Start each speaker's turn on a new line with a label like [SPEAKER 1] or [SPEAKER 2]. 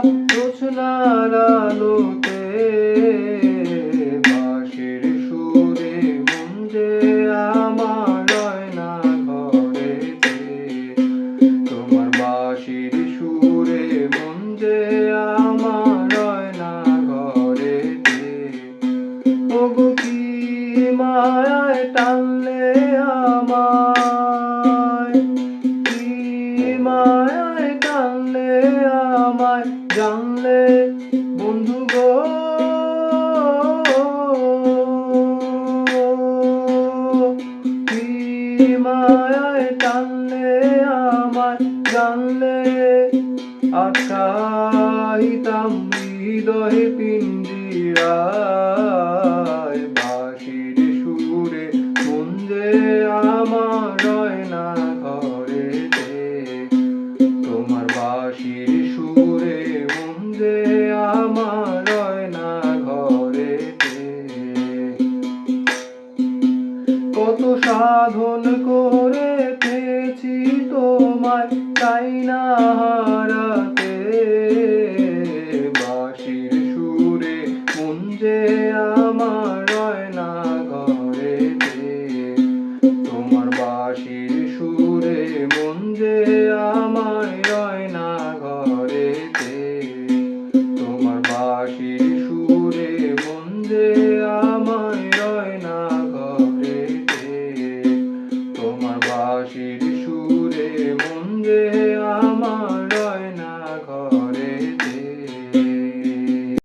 [SPEAKER 1] রোচনার আলোতে, বাঁশের সুরে গুঞ্জে আমার না ঘরেতে। তোমার বাঁশির সুরে গুঞ্জে আমার না ঘরেতে। ওগো কি মায়ায় টানলে আমায়? কি মায়ায় টানলে আমায় জানলে বন্ধু গো। মায়ায় টানলে আমায় জানলে? আটকাইতাম হৃদয় পিঞ্জিরায় বাঁশির সুরে মন যে আমার রয় না ঘরেতে। তোমার বাঁশির সুরে কত সাধন করে পেয়েছি তোমায়, তাই না হারাতে? বাঁশির সুরে মুঞ্জে আমার রয় না ঘরেতে। তোমার বাঁশির সুরে মুঞ্জে আমার রয় না ঘরেতে। তোমার বাঁশির বাঁশির সুরে মন